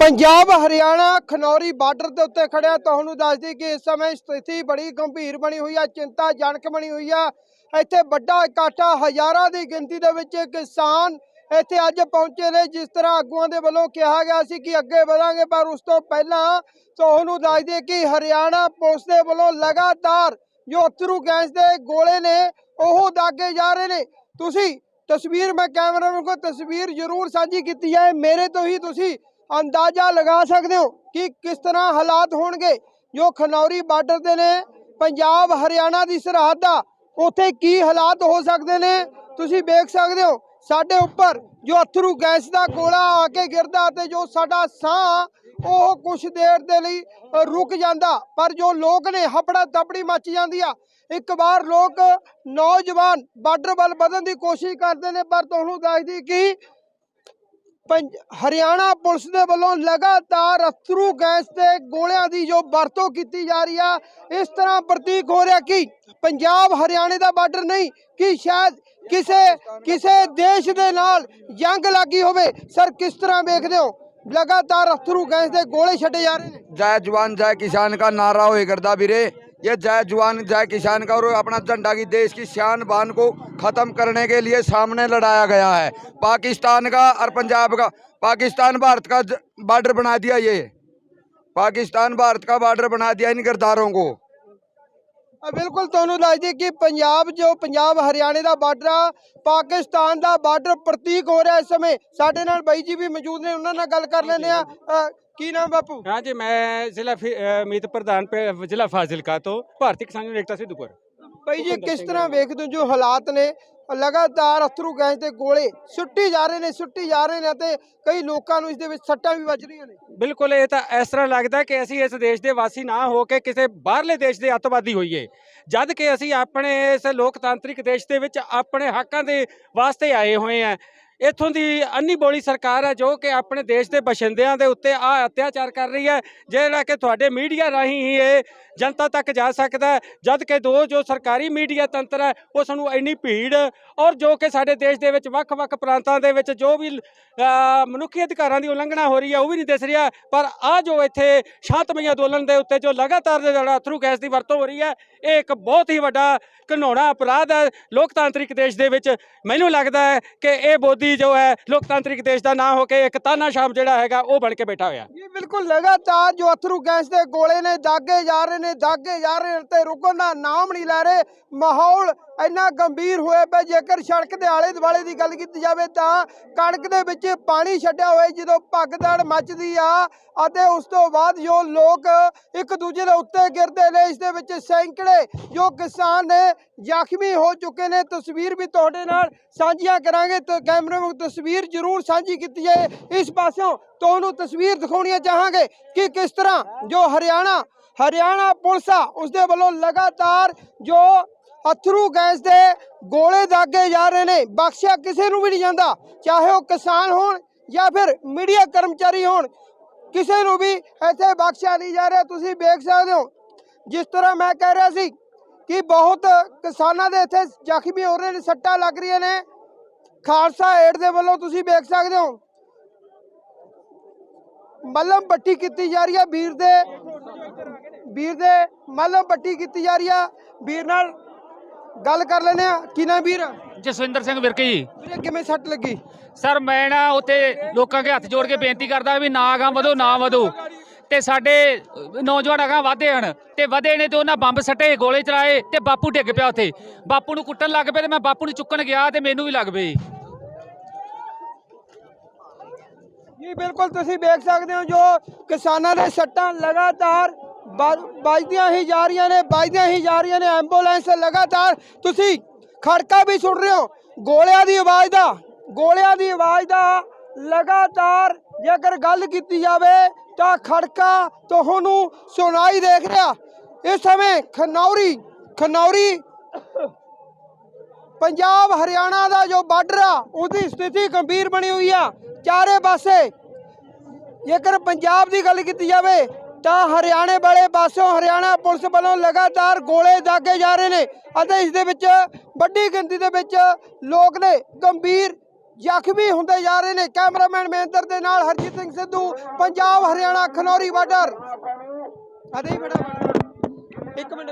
Punjab, Haryana, Khanauri border ਦੇ ਉੱਤੇ ਖੜਿਆ ਤੁਹਾਨੂੰ ਦੱਸ ਦਈਏ ਕਿ ਇਸ ਸਮੇਂ ਸਥਿਤੀ ਬੜੀ ਗੰਭੀਰ ਬਣੀ ਹੋਈ ਆ ਚਿੰਤਾਜਨਕ ਬਣੀ ਹੋਈ ਆ। ਇੱਥੇ ਵੱਡਾ ਇਕੱਠਾ ਹਜ਼ਾਰਾਂ ਦੀ ਗਿਣਤੀ ਦੇ ਵਿੱਚ ਕਿਸਾਨ ਇੱਥੇ ਅੱਜ ਪਹੁੰਚੇ ਨੇ, ਜਿਸ ਤਰ੍ਹਾਂ ਆਗੂਆਂ ਦੇ ਵੱਲੋਂ ਕਿਹਾ ਗਿਆ ਸੀ ਕਿ ਅੱਗੇ ਵਧਾਂਗੇ, ਪਰ ਉਸ ਤੋਂ ਪਹਿਲਾਂ ਤੁਹਾਨੂੰ ਦੱਸ ਦਈਏ ਕਿ ਹਰਿਆਣਾ ਪੁਲਿਸ ਦੇ ਵੱਲੋਂ ਲਗਾਤਾਰ ਜੋ ਅਥਰੂ ਗੈਸ ਦੇ ਗੋਲੇ ਨੇ, ਉਹ ਦਾਗੇ ਜਾ ਰਹੇ ਨੇ। ਤੁਸੀਂ ਤਸਵੀਰ, ਮੈਂ ਕੈਮਰਾਮੈਨ ਕੋਲ ਤਸਵੀਰ ਜ਼ਰੂਰ ਸਾਂਝੀ ਕੀਤੀ ਹੈ ਮੇਰੇ ਤੋਂ ਹੀ ਤੁਸੀਂ ਅੰਦਾਜ਼ਾ ਲਗਾ ਸਕਦੇ ਹੋ ਕਿ ਕਿਸ ਤਰ੍ਹਾਂ ਹਾਲਾਤ ਹੋਣਗੇ? ਜੋ ਖਨੌਰੀ ਬਾਰਡਰ ਦੇ ਨੇ, ਪੰਜਾਬ, ਹਰਿਆਣਾ ਦੀ ਸਰਹੱਦ ਆ ਉੱਥੇ ਕੀ ਹਾਲਾਤ ਹੋ ਸਕਦੇ ਨੇ? ਤੁਸੀਂ ਵੇਖ ਸਕਦੇ ਹੋ, ਸਾਡੇ ਉੱਪਰ ਜੋ ਅਥਰੂ ਗੈਸ ਦਾ ਗੋਲਾ ਆ ਕੇ ਗਿਰਦਾ ਤੇ ਜੋ ਸਾਡਾ ਸਾਹ ਉਹ ਕੁਝ ਦੇਰ ਦੇ ਲਈ ਰੁਕ ਜਾਂਦਾ, ਪਰ ਜੋ ਲੋਕ ਨੇ ਹਪੜਾ ਦਬੜੀ ਮੱਚ ਜਾਂਦੀ ਆ, ਇੱਕ ਵਾਰ ਲੋਕ ਨੌਜਵਾਨ ਬਾਰਡਰ ਵੱਲ ਵਧਣ ਦੀ ਕੋਸ਼ਿਸ਼ ਕਰਦੇ ਨੇ, ਪਰ ਤੁਹਾਨੂੰ ਦੱਸਦੀ ਕਿ ਹਰਿਆਣਾ ਪੁਲਿਸ ਦੇ ਵੱਲੋਂ ਲਗਾਤਾਰ ਅਸਰੂ ਗੈਸ ਤੇ ਗੋਲਿਆਂ ਦੀ ਜੋ ਵਰਤੋਂ ਕੀਤੀ ਜਾ ਰਹੀ ਆ, ਇਸ ਤਰ੍ਹਾਂ ਪ੍ਰਤੀਕ ਹੋ ਰਿਹਾ ਕਿ ਪੰਜਾਬ ਹਰਿਆਣੇ ਦਾ ਬਾਰਡਰ ਨਹੀਂ, ਕਿ ਸ਼ਾਇਦ ਕਿਸੇ ਕਿਸੇ ਦੇਸ਼ ਦੇ ਨਾਲ ਜੰਗ ਲੱਗੀ ਹੋਵੇ। ਸਰ, ਕਿਸ ਤਰ੍ਹਾਂ ਵੇਖਦੇ ਹੋ? ਲਗਾਤਾਰ ਅਸਰੂ ਗੈਸ ਦੇ ਗੋਲੇ ਛੱਡੇ ਜਾ ਰਹੇ ਨੇ। ਜੈ ਜਵਾਨ, ਜੈ ਕਿਸਾਨ ਦਾ ਨਾਰਾ ਹੋਏ ਕਰਦਾ ਵੀਰੇ। ये जय जवान जय किसान का और अपना झंडा की देश की शान बान को खत्म करने के लिए सामने लड़ाया गया है पाकिस्तान का और पंजाब का पाकिस्तान भारत का ज- बॉर्डर बना दिया ये पाकिस्तान भारत का बॉर्डर बना दिया इन किरदारों को ਅ, ਬਿਲਕੁਲ ਤੁਹਾਨੂੰ ਦੱਸ ਦਈਏ ਕਿ ਪੰਜਾਬ ਜੋ ਪੰਜਾਬ ਹਰਿਆਣੇ ਦਾ ਬਾਰਡਰ ਆ ਪਾਕਿਸਤਾਨ ਦਾ ਬਾਰਡਰ ਪ੍ਰਤੀਕ ਹੋ ਰਿਹਾ ਇਸ ਸਮੇਂ ਸਾਡੇ ਨਾਲ ਬਾਈ ਜੀ ਵੀ ਮੌਜੂਦ ਨੇ ਉਹਨਾਂ ਨਾਲ ਗੱਲ ਕਰ ਲੈਂਦੇ ਆ ਅ, ਕੀ ਨਾਮ ਬਾਪੂ? ਹਾਂਜੀ ਮੈਂ ਜ਼ਿਲ੍ਹਾ ਫਿ- ਅ, ਮੀਤ ਪ੍ਰਧਾਨ ਪ- ਜ਼ਿਲ੍ਹਾ ਫਾਜ਼ਿਲਕਾ ਤੋਂ ਭਾਰਤੀ ਕਿਸਾਨ ਯੂਨੀਅਨ ਏਕਤਾ ਸਿੱਧੂਪੁਰ ਬਾਈ ਜੀ ਕਿਸ ਤਰ੍ਹਾਂ ਵੇਖਦੇ ਹੋ ਜੋ ਹਾਲਾਤ ਨੇ? ਲਗਾਤਾਰ ਅਥਰੂ ਗੈਸ ਦੇ ਗੋਲੇ ਸੁੱਟੀ ਜਾ ਰਹੇ ਨੇ ਸੁੱਟੀ ਜਾ ਰਹੇ ਨੇ ਤੇ ਕਈ ਲੋਕਾਂ ਨੂੰ ਇਸ ਦੇ ਵਿੱਚ ਸੱਟਾਂ ਵੀ ਵੱਜ ਰਹੀਆਂ ਨੇ। ਬਿਲਕੁਲ ਇਹ ਤਾਂ ਇਸ ਤਰ੍ਹਾਂ ਲੱਗਦਾ ਕਿ ਅਸੀਂ ਇਸ ਦੇਸ਼ ਦੇ ਵਾਸੀ ਨਾ ਹੋ ਕੇ ਕਿਸੇ ਬਾਹਰਲੇ ਦੇਸ਼ ਦੇ ਅੱਤਵਾਦੀ ਹੋਈਏ। ਜਦ ਕਿ ਅਸੀਂ ਆਪਣੇ ਇਸ ਲੋਕਤਾਂਤਰਿਕ ਦੇਸ਼ ਦੇ ਵਿੱਚ ਆਪਣੇ ਹੱਕਾਂ ਦੇ ਵਾਸਤੇ ਆਏ ਹੋਏ ਆ ਇੱਥੋਂ ਦੀ ਅੰਨੀ ਬੋਲੀ ਸਰਕਾਰ ਹੈ ਜੋ ਕਿ ਆਪਣੇ ਦੇਸ਼ ਦੇ ਬਸ਼ਿੰਦਿਆਂ ਦੇ ਉੱਤੇ ਆ ਅਤਿਆਚਾਰ ਕਰ ਰਹੀ ਹੈ, ਜਿਹੜਾ ਕਿ ਤੁਹਾਡੇ ਮੀਡੀਆ ਰਾਹੀਂ ਹੀ ਇਹ ਜਨਤਾ ਤੱਕ ਜਾ ਸਕਦਾ ਹੈ। ਜਦ ਕਿ ਦੋ ਜੋ ਸਰਕਾਰੀ ਮੀਡੀਆ ਤੰਤਰ ਹੈ ਉਸ ਨੂੰ ਇੰਨੀ ਭੀੜ ਔਰ ਜੋ ਕਿ ਸਾਡੇ ਦੇਸ਼ ਦੇ ਵਿੱਚ ਵੱਖ-ਵੱਖ ਪ੍ਰਾਂਤਾਂ ਦੇ ਵਿੱਚ ਜੋ ਵੀ ਮਨੁੱਖੀ ਅਧਿਕਾਰਾਂ ਦੀ ਉਲੰਘਣਾ ਹੋ ਰਹੀ ਹੈ, ਉਹ ਵੀ ਨਹੀਂ ਦਿਸ ਰਿਹਾ। ਪਰ ਆ ਜੋ ਇੱਥੇ ਸ਼ਾਂਤਮਈ ਅੰਦੋਲਨ ਦੇ ਉੱਤੇ ਜੋ ਲਗਾਤਾਰ ਜਿਹੜਾ ਅਥਰੂ ਗੈਸ ਦੀ ਵਰਤੋਂ ਹੋ ਰਹੀ ਹੈ, ਇਹ ਇੱਕ ਬਹੁਤ ਹੀ ਵੱਡਾ ਘਿਨਾਉਣਾ ਅਪਰਾਧ ਹੈ ਲੋਕਤਾਂਤਰਿਕ ਦੇਸ਼ ਦੇ ਵਿੱਚ। ਮੈਨੂੰ ਲੱਗਦਾ ਹੈ ਕਿ ਇਹ ਬੋਦੀ ਜੋ ਹੈ ਲੋਕਤਾਂਤਰਿਕ ਦੇਸ਼ ਦਾ ਨਾਂ ਹੋ ਕੇ ਇੱਕ ਤਾਨਾਸ਼ਾਹ ਜਿਹੜਾ ਹੈਗਾ ਉਹ ਬਣ ਕੇ ਬੈਠਾ ਹੋਇਆ। ਇਹ ਬਿਲਕੁਲ ਲਗਾਤਾਰ ਜੋ ਅਥਰੂ ਗੈਸ ਦੇ ਗੋਲੇ ਨੇ, ਦਾਗੇ ਜਾ ਰਹੇ ਨੇ, ਦਾਗੇ ਜਾ ਰਹੇ ਤੇ ਰੁਕਣ ਦਾ ਨਾਮ ਨਹੀਂ ਲੈ ਰਹੇ। ਮਾਹੌਲ ਇੰਨਾ ਗੰਭੀਰ ਹੋਇਆ ਪਿਆ, ਜੇਕਰ ਸੜਕ ਦੇ ਆਲੇ ਦੁਆਲੇ ਦੀ ਗੱਲ ਕੀਤੀ ਜਾਵੇ ਤਾਂ ਕਣਕ ਦੇ ਵਿੱਚ ਪਾਣੀ ਛੱਡਿਆ ਹੋਇਆ ਜਦੋਂ ਭਗਦੜ ਮੱਚਦੀ ਆ ਅਤੇ ਉਸ ਤੋਂ ਬਾਅਦ ਜੋ ਲੋਕ ਇੱਕ ਦੂਜੇ ਦੇ ਉੱਤੇ ਗਿਰਦੇ ਨੇ, ਇਸ ਦੇ ਵਿੱਚ ਸੈਂਕੜੇ ਜੋ ਕਿਸਾਨ ਨੇ ਜ਼ਖਮੀ ਹੋ ਚੁੱਕੇ ਨੇ। ਤਸਵੀਰ ਵੀ ਤੁਹਾਡੇ ਨਾਲ ਸਾਂਝੀਆਂ ਕਰਾਂਗੇ। ਤੇ ਕੈਮਰੇ ਵਿੱਚ ਤਸਵੀਰ ਜ਼ਰੂਰ ਸਾਂਝੀ ਕੀਤੀ ਜਾਏ। ਇਸ ਪਾਸਿਓਂ ਤੁਹਾਨੂੰ ਤਸਵੀਰ ਦਿਖਾਉਣੀਆਂ ਚਾਹਾਂਗੇ ਕਿ ਕਿਸ ਤਰ੍ਹਾਂ ਜੋ ਹਰਿਆਣਾ ਹਰਿਆਣਾ ਪੁਲਿਸ ਆ ਉਸ ਦੇ ਵੱਲੋਂ ਲਗਾਤਾਰ ਜੋ ਅਥਰੂ ਗੈਸ ਦੇ ਗੋਲੇ ਦਾਗੇ ਜਾ ਰਹੇ ਨੇ, ਬਖਸ਼ਿਆ ਕਿਸੇ ਨੂੰ ਵੀ ਨਹੀਂ ਜਾਂਦਾ। ਚਾਹੇ ਉਹ ਕਿਸਾਨ ਹੋਣ ਜਾਂ ਫਿਰ ਮੀਡੀਆ ਕਰਮਚਾਰੀ ਹੋਣ, ਕਿਸੇ ਨੂੰ ਵੀ ਇੱਥੇ ਬਖਸ਼ਿਆ ਨਹੀਂ ਜਾ ਰਿਹਾ। ਤੁਸੀਂ ਵੇਖ ਸਕਦੇ ਹੋ, ਜਿਸ ਤਰ੍ਹਾਂ ਮੈਂ ਕਹਿ ਰਿਹਾ ਸੀ ਕਿ ਬਹੁਤ ਕਿਸਾਨਾਂ ਦੇ ਇੱਥੇ ਜ਼ਖਮੀ ਹੋ ਰਹੇ ਨੇ, ਸੱਟਾਂ ਲੱਗ ਰਹੀਆਂ ਨੇ। ਖਾਲਸਾ ਏਡ ਦੇ ਵੱਲੋਂ ਤੁਸੀਂ ਵੇਖ ਸਕਦੇ ਹੋ। ਮੱਲਮ ਪੱਟੀ ਕੀਤੀ ਜਾ ਰਹੀ ਹੈ ਵੀਰ ਦੇ ਵੀਰ ਦੇ ਮੱਲਮ ਪੱਟੀ ਕੀਤੀ ਜਾ ਰਹੀ ਆ। ਵੀਰ ਨਾਲ ਗੱਲ ਕਰ ਲੈਨੇ ਆ। ਕੀ ਨਾ ਵੀਰ? ਜਸਵਿੰਦਰ ਸਿੰਘ ਵਿਰਕ ਜੀ। ਵੀਰੇ ਕਿਵੇਂ ਸੱਟ ਲੱਗੀ? ਸਰ ਮੈਂ ਨਾ ਉੱਥੇ ਲੋਕਾਂ ਕੇ ਹੱਥ ਜੋੜ ਕੇ ਬੇਨਤੀ ਕਰਦਾ ਵੀ ਨਾ ਅਗਾਂਹ ਵਧੋ ਨਾ ਵਧੋ। ਤੇ ਸਾਡੇ ਨੌਜਵਾਨ ਅਗਾਂਹ ਵਧੇ ਹਨ ਤੇ ਵਧੇ ਨੇ ਤੇ ਉਹਨਾਂ ਬੰਬ ਸੱਟੇ, ਗੋਲੇ ਚਲਾਏ ਤੇ ਬਾਪੂ ਡਿੱਗ ਪਿਆ ਉੱਥੇ। ਬਾਪੂ ਨੂੰ ਕੁੱਟਣ ਲੱਗ ਪਏ ਤੇ ਮੈਂ ਬਾਪੂ ਨੂੰ ਚੁੱਕਣ ਗਿਆ ਤੇ ਮੈਨੂੰ ਵੀ ਲੱਗ ਪਈ। ਜੀ, ਬਿਲਕੁਲ ਤੁਸੀਂ ਵੇਖ ਸਕਦੇ ਹੋ ਜੋ ਕਿਸਾਨਾਂ ਦੇ ਸੱਟਾਂ ਲਗਾਤਾਰ ਵੱਜਦੀਆਂ ਹੀ ਜਾ ਰਹੀਆਂ ਨੇ, ਵੱਜਦੀਆਂ ਹੀ ਜਾ ਰਹੀਆਂ ਨੇ, ਐਂਬੂਲੈਂਸ ਲਗਾਤਾਰ। ਤੁਸੀਂ ਖੜਕਾ ਵੀ ਸੁਣ ਰਹੇ ਹੋ, ਗੋਲਿਆਂ ਦੀ ਆਵਾਜ਼ ਦਾ, ਗੋਲਿਆਂ ਦੀ ਆਵਾਜ਼ ਦਾ ਲਗਾਤਾਰ ਜੇਕਰ ਗੱਲ ਕੀਤੀ ਜਾਵੇ ਤਾਂ ਖੜਕਾ ਤੁਹਾਨੂੰ ਸੁਣਾਈ ਦੇਖ ਰਿਹਾ। ਇਸ ਸਮੇਂ ਖਨੌਰੀ ਖਨੌਰੀ ਪੰਜਾਬ, ਹਰਿਆਣਾ ਦਾ ਜੋ ਬਾਰਡਰ ਆ, ਉਹਦੀ ਸਥਿਤੀ ਗੰਭੀਰ ਬਣੀ ਹੋਈ ਆ। ਚਾਰੇ ਪਾਸੇ ਜੇਕਰ ਪੰਜਾਬ ਦੀ ਗੱਲ ਕੀਤੀ ਜਾਵੇ, ਤਾਂ ਹਰਿਆਣੇ ਵਾਲੇ ਪਾਸੋਂ ਹਰਿਆਣਾ ਪੁਲਿਸ ਵੱਲੋਂ ਲਗਾਤਾਰ ਗੋਲੇ ਦਾਗੇ ਜਾ ਰਹੇ ਨੇ ਅਤੇ ਇਸ ਦੇ ਵਿੱਚ ਵੱਡੀ ਗਿਣਤੀ ਦੇ ਵਿੱਚ ਲੋਕ ਨੇ ਗੰਭੀਰ ਜ਼ਖਮੀ ਹੁੰਦੇ ਜਾ ਰਹੇ ਨੇ। ਕੈਮਰਾਮੈਨ ਮਹਿੰਦਰ ਦੇ ਨਾਲ ਹਰਜੀਤ ਸਿੰਘ ਸਿੱਧੂ ਪੰਜਾਬ ਹਰਿਆਣਾ ਖਨੌਰੀ ਬਾਰਡਰ। ਅਦੇ ਹੀ ਬੜਾ ਇੱਕ ਮਿੰਟ।